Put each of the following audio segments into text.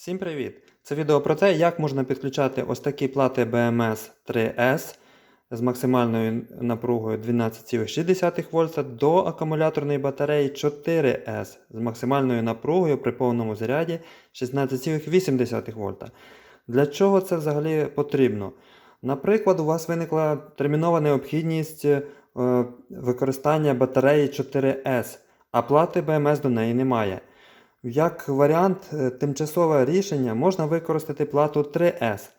Всім привіт! Це відео про те, як можна підключати ось такі плати BMS 3S з максимальною напругою 12,6 вольта до акумуляторної батареї 4S з максимальною напругою при повному заряді 16,8 вольта. Для чого це взагалі потрібно? Наприклад, у вас виникла термінова необхідність е, використання батареї 4S, а плати BMS до неї немає. Як варіант, е, тимчасове рішення можна використати плату 3S.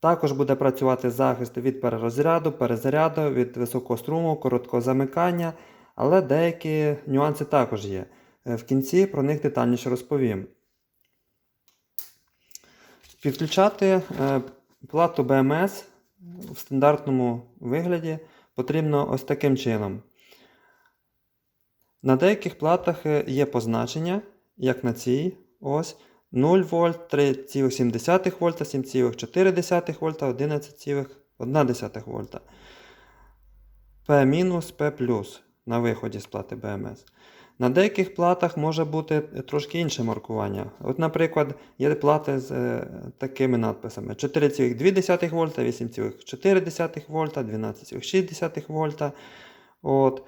Також буде працювати захист від перерозряду, перезаряду, від високого струму, короткого замикання, але деякі нюанси також є. Е, В кінці про них детальніше розповім. Підключати е, плату BMS в стандартному вигляді потрібно ось таким чином. На деяких платах є позначення, як на цій ось 0 вольт, 3,7 вольта, 7,4 вольта, 11,1 вольта. P-, P+, на виході з плати BMS. На деяких платах може бути трошки інше маркування. От, наприклад, є плати з е, такими надписами: 4,2 вольта, 8,4 вольта, 12,6 вольта. От.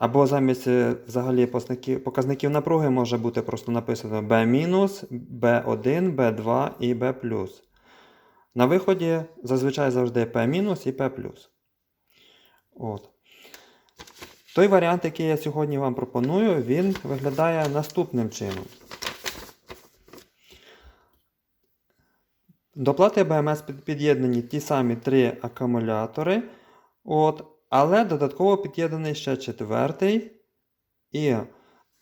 Або замість е, взагалі показників, напруги може бути просто написано B-, B1, B2 і B+. На виході зазвичай завжди P- і P+. От. Той варіант, який я сьогодні вам пропоную, він виглядає наступним чином. До плати BMS під'єднані ті самі три акумулятори. От, але додатково під'єднаний ще четвертий. І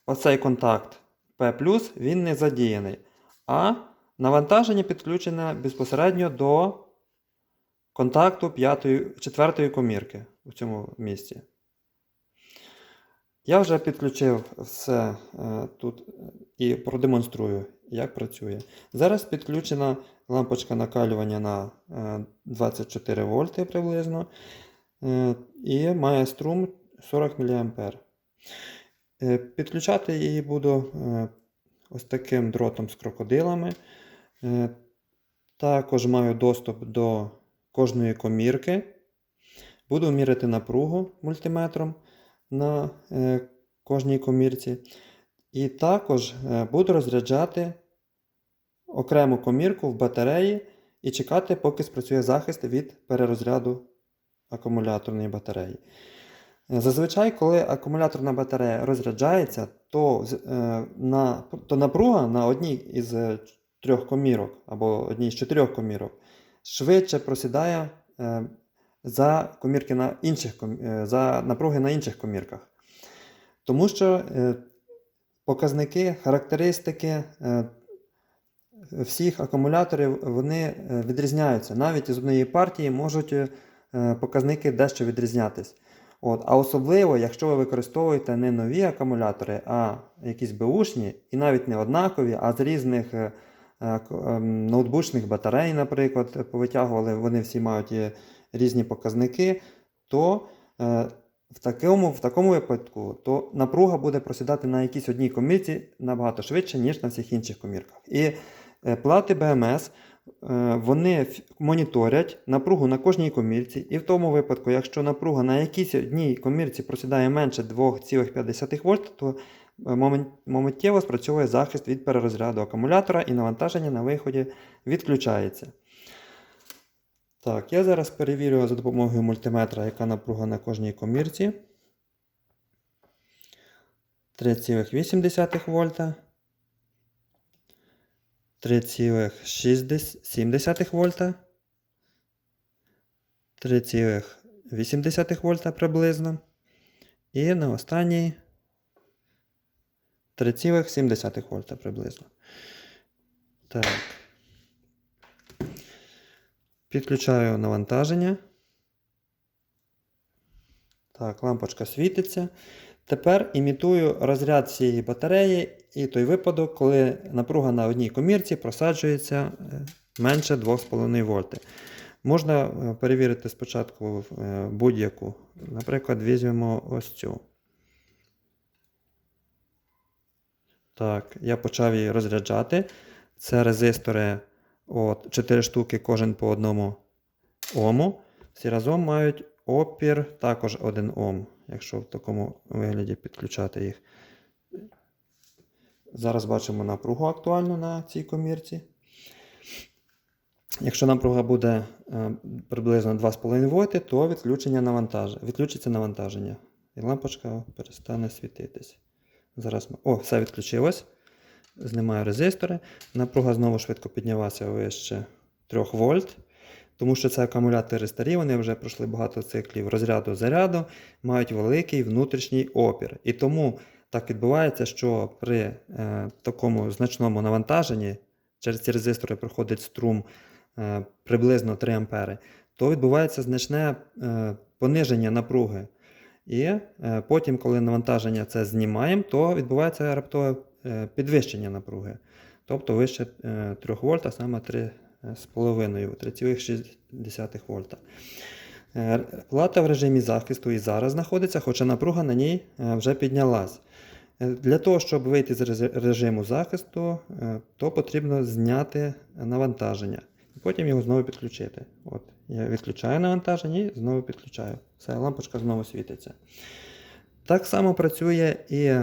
оцей контакт P він не задіяний. А навантаження підключене безпосередньо до контакту четвертої комірки у цьому місці. Я вже підключив все е, тут і продемонструю, як працює. Зараз підключена лампочка накалювання на е, 24 вольти приблизно. Е, і має струм 40 мА. Е, Підключати її буду е, ось таким дротом з крокодилами. Також маю доступ до кожної комірки. Буду міряти напругу мультиметром на кожній комірці. І також буду розряджати окрему комірку в батареї і чекати, поки спрацює захист від перерозряду акумуляторної батареї. Е, Зазвичай, коли акумуляторна батарея розряджається, то, е, на, то напруга на одній із е, трьох комірок або одній з чотирьох комірок швидше просідає за, комірки на інших, за напруги на інших комірках. Тому що показники, характеристики всіх акумуляторів вони відрізняються. Навіть із однієї партії можуть показники дещо відрізнятись. От, а особливо, якщо ви використовуєте не нові акумулятори, а якісь беушні, і навіть не однакові, а з різних е, е, ем, ноутбучних батарей, наприклад, повитягували, вони всі мають е, різні показники, то е, в такому, в такому випадку то напруга буде просідати на якійсь одній комірці набагато швидше, ніж на всіх інших комірках. І е, плати е, вони моніторять напругу на кожній комірці, і в тому випадку, якщо напруга на якійсь одній комірці просідає менше 2,5 вольт, то е, моментєво спрацьовує захист від перерозряду акумулятора і навантаження на виході відключається. Так, я зараз перевірю за допомогою мультиметра, яка напруга на кожній комірці. 3,8 вольта. 3,7 вольта. 3,8 вольта приблизно. І на останній 3,7 вольта приблизно. Так. Підключаю навантаження. Так, лампочка світиться. Тепер імітую розряд цієї батареї і той випадок, коли напруга на одній комірці просаджується е, менше 2,5 вольти. Можна е, перевірити спочатку е, будь-яку. Наприклад, візьмемо ось цю. Так, я почав її розряджати. Це резистори от, 4 штуки, кожен по одному ому. Всі разом мають опір також 1 Ом, якщо в такому вигляді підключати їх. Зараз бачимо напругу актуальну на цій комірці. Якщо напруга буде е, приблизно 2,5 вольти, то відключення навантаження, відключиться навантаження. І лампочка перестане світитись. Зараз. О, все відключилось. Знімаю резистори. Напруга знову швидко піднялася вище 3 вольт. Тому що це акумулятори старі, вони вже пройшли багато циклів розряду заряду, мають великий внутрішній опір. І тому так відбувається, що при е, такому значному навантаженні через ці резистори проходить струм е, приблизно 3 ампери, то відбувається значне е, пониження напруги. І е, потім, коли навантаження це знімаємо, то відбувається раптове е, підвищення напруги. Тобто вище е, 3 вольт, а саме 3,5 3,6 вольта. Е, Плата в режимі захисту і зараз знаходиться, хоча напруга на ній е, вже піднялась. Е, Для того, щоб вийти з режиму захисту, то потрібно зняти навантаження. І потім його знову підключити. От, я відключаю навантаження і знову підключаю. Все, лампочка знову світиться. Так само працює і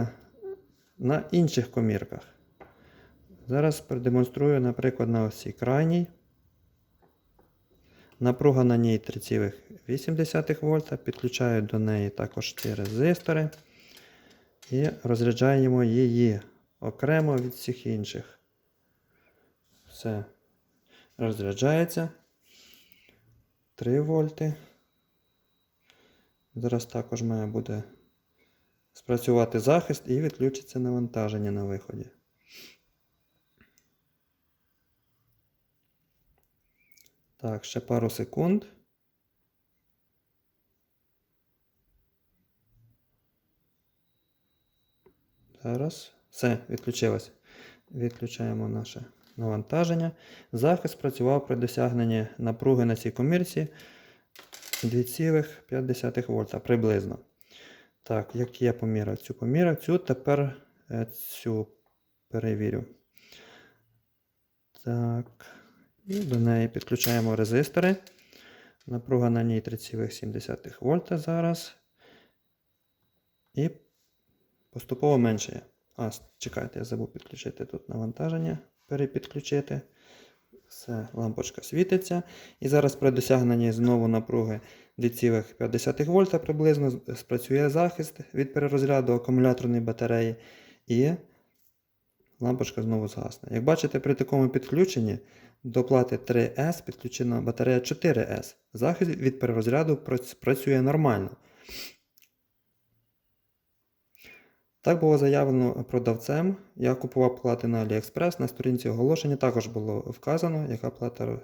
на інших комірках. Зараз продемонструю, наприклад, на ось цій крайній. Напруга на ній 3,8 вольта. Підключаю до неї також ті резистори. І розряджаємо її окремо від всіх інших. Все. Розряджається. 3 вольти. Зараз також має буде спрацювати захист і відключиться навантаження на виході. Так, ще пару секунд. Зараз. Все, відключилось. Відключаємо наше навантаження. Захист працював при досягненні напруги на цій комірці 2,5 вольта приблизно. Так, як я поміряв цю поміряв, цю тепер е, цю перевірю. Так. І до неї підключаємо резистори. Напруга на ній 3,7 вольта зараз. І поступово меншає. А, чекайте, я забув підключити тут навантаження, перепідключити. Все, лампочка світиться. І зараз при досягненні знову напруги 2,5 вольта приблизно спрацює захист від перерозряду акумуляторної батареї. І лампочка знову згасне. Як бачите, при такому підключенні до плати 3С підключена батарея 4С. Захист від перерозряду працює нормально. Так було заявлено продавцем. Я купував плати на AliExpress. На сторінці оголошення також було вказано, яка плата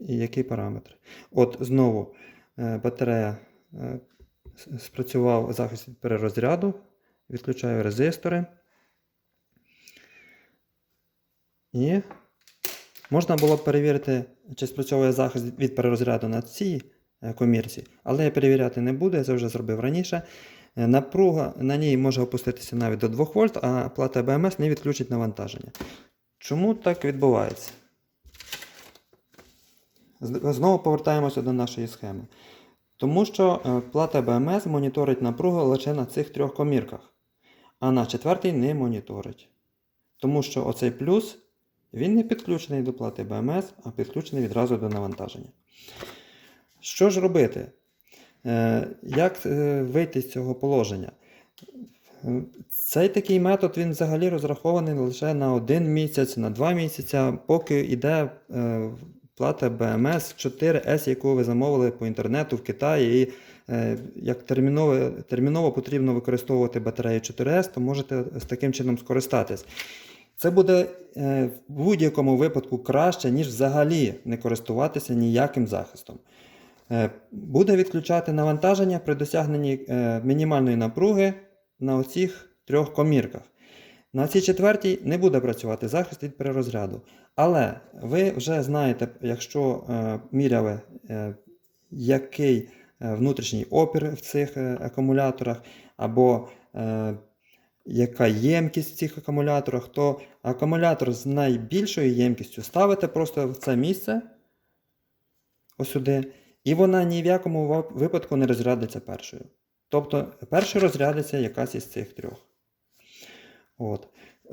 і який параметр. От знову е, батарея е, спрацював захист від перерозряду. Відключаю резистори. І можна було б перевірити, чи спрацьовує захист від перерозряду на цій е, комірці, але я перевіряти не буду, я це вже зробив раніше. Е, Напруга на ній може опуститися навіть до 2 вольт, а плата БМС не відключить навантаження. Чому так відбувається? Знову повертаємося до нашої схеми. Тому що е, плата БМС моніторить напругу лише на цих трьох комірках, а на четвертій не моніторить. Тому що оцей плюс він не підключений до плати БМС, а підключений відразу до навантаження. Що ж робити? Е, Як е, вийти з цього положення? Цей такий метод він взагалі розрахований лише на один місяць, на два місяці, поки йде е, плата БМС 4С, яку ви замовили по інтернету в Китаї. І як терміново, терміново потрібно використовувати батарею 4С, то можете з таким чином скористатись. Це буде е, в будь-якому випадку краще, ніж взагалі не користуватися ніяким захистом. Е, Буде відключати навантаження при досягненні е, мінімальної напруги на оцих трьох комірках. На цій четвертій не буде працювати захист від перерозряду. Але ви вже знаєте, якщо міряли, який внутрішній опір в цих акумуляторах, або яка ємкість в цих акумуляторах, то акумулятор з найбільшою ємкістю ставите просто в це місце, ось і вона ні в якому випадку не розрядиться першою. Тобто першою розрядиться якась із цих трьох. От.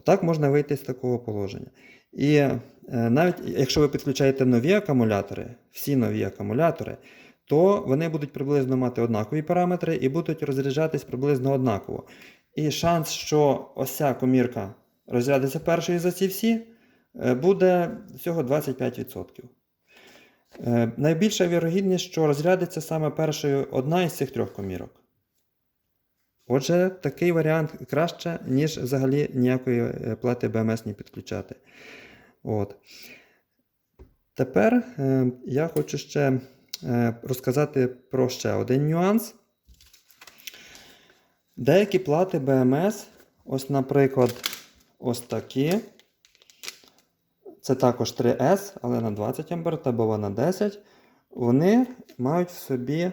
Так можна вийти з такого положення. І е, навіть якщо ви підключаєте нові акумулятори, всі нові акумулятори, то вони будуть приблизно мати однакові параметри і будуть розряджатись приблизно однаково. І шанс, що ось ця комірка розрядиться першою за ці всі, е, буде всього 25%. Е, Найбільша вірогідність, що розрядиться саме першою одна із цих трьох комірок. Отже, такий варіант краще, ніж взагалі ніякої е, плати БМС не підключати. От. Тепер я хочу ще розказати про ще один нюанс. Деякі плати БМС, ось, наприклад, ось такі. Це також 3С, але на 20 А, табова на 10. Вони мають в собі е,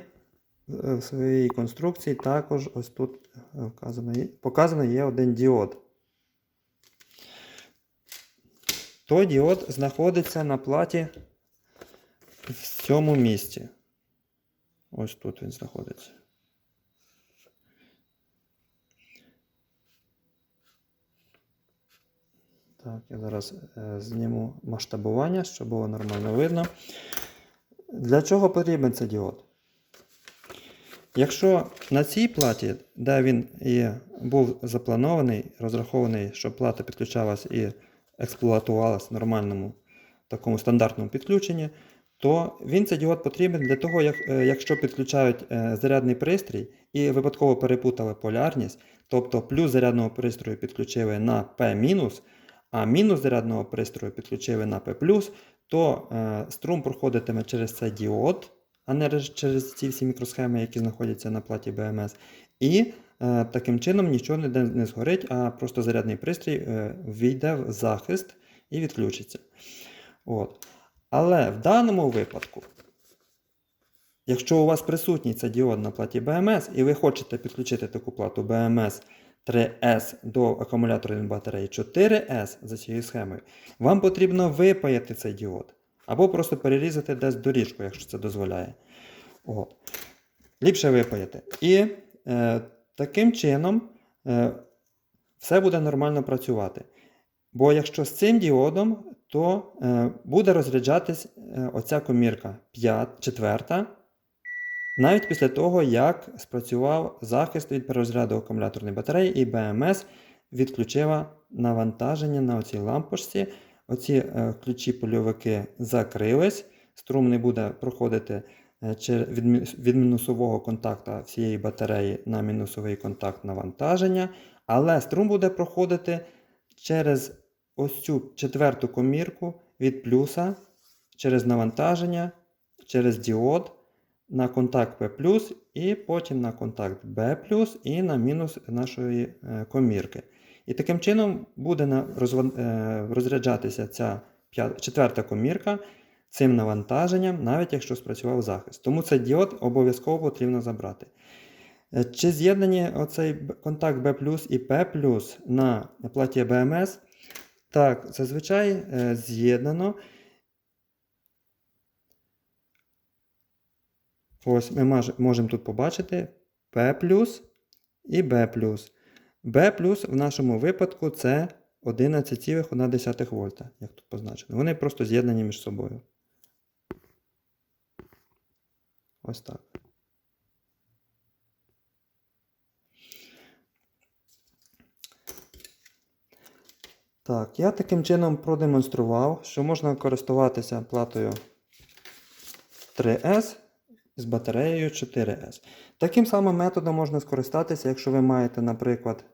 в своїй конструкції також ось тут е, вказано, показано є один діод. Той діод знаходиться на платі в цьому місці. Ось тут він знаходиться. Так, я зараз е, зніму масштабування, щоб було нормально видно. Для чого потрібен цей діод? Якщо на цій платі, де він і був запланований, розрахований, щоб плата підключалась і експлуатувалась в нормальному такому стандартному підключенні, то він цей діод потрібен для того, як, е, якщо підключають е, зарядний пристрій і випадково перепутали полярність, тобто плюс зарядного пристрою підключили на P-, а мінус зарядного пристрою підключили на P+, то е, струм проходитиме через цей діод, а не через ці всі мікросхеми, які знаходяться на платі BMS. І е, таким чином нічого не, не згорить, а просто зарядний пристрій е, війде в захист і відключиться. От. Але в даному випадку, якщо у вас присутній цей діод на платі BMS, і ви хочете підключити таку плату BMS 3S до акумуляторної батареї 4S за цією схемою, вам потрібно випаяти цей діод. Або просто перерізати десь доріжку, якщо це дозволяє. От. Ліпше випаяти. І е, таким чином е, все буде нормально працювати. Бо якщо з цим діодом, то е, буде розряджатись е, оця комірка 5, четверта, навіть після того, як спрацював захист від перерозряду акумуляторної батареї і БМС відключила навантаження на оцій лампочці. Оці е, ключі польовики закрились, струм не буде проходити е, від, мінусового контакта всієї батареї на мінусовий контакт навантаження, але струм буде проходити через ось цю четверту комірку від плюса через навантаження, через діод на контакт P+, і потім на контакт B+, і на мінус нашої е, комірки. І таким чином буде е, розряджатися ця четверта комірка цим навантаженням, навіть якщо спрацював захист. Тому цей діод обов'язково потрібно забрати. Е, Чи з'єднані оцей контакт B і P на платі BMS? Так, зазвичай з'єднано. Ось ми можемо тут побачити P і B. B в нашому випадку це 11,1 вольта, як тут позначено. Вони просто з'єднані між собою. Ось так. Так, я таким чином продемонстрував, що можна користуватися платою 3S з батареєю 4S. Таким самим методом можна скористатися, якщо ви маєте, наприклад,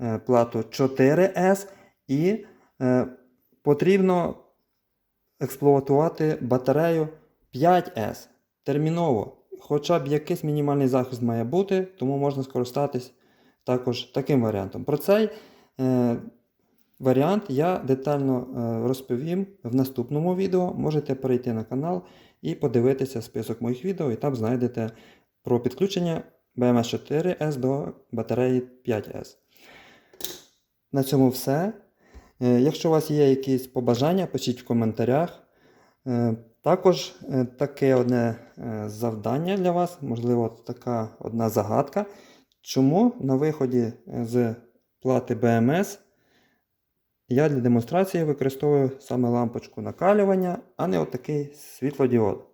е, плату 4S і е, потрібно експлуатувати батарею 5S терміново. Хоча б якийсь мінімальний захист має бути, тому можна скористатись також таким варіантом. Про цей е, варіант я детально е, розповім в наступному відео. Можете перейти на канал і подивитися список моїх відео, і там знайдете про підключення BMS 4S до батареї 5S. на цьому все. Е, Якщо у вас є якісь побажання, пишіть в коментарях. Е, Також е, таке одне завдання для вас, можливо, така одна загадка. Чому на виході з плати BMS я для демонстрації використовую саме лампочку накалювання, а не отакий світлодіод?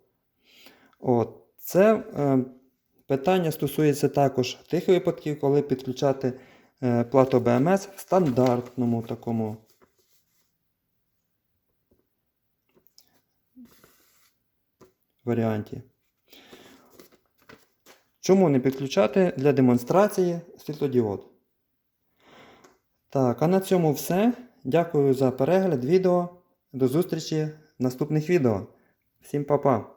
От, це е, питання стосується також тих випадків, коли підключати е, плату BMS в стандартному такому варіанті. Чому не підключати для демонстрації світлодіод? Так, а на цьому все. Дякую за перегляд відео. До зустрічі в наступних відео. Всім па-па!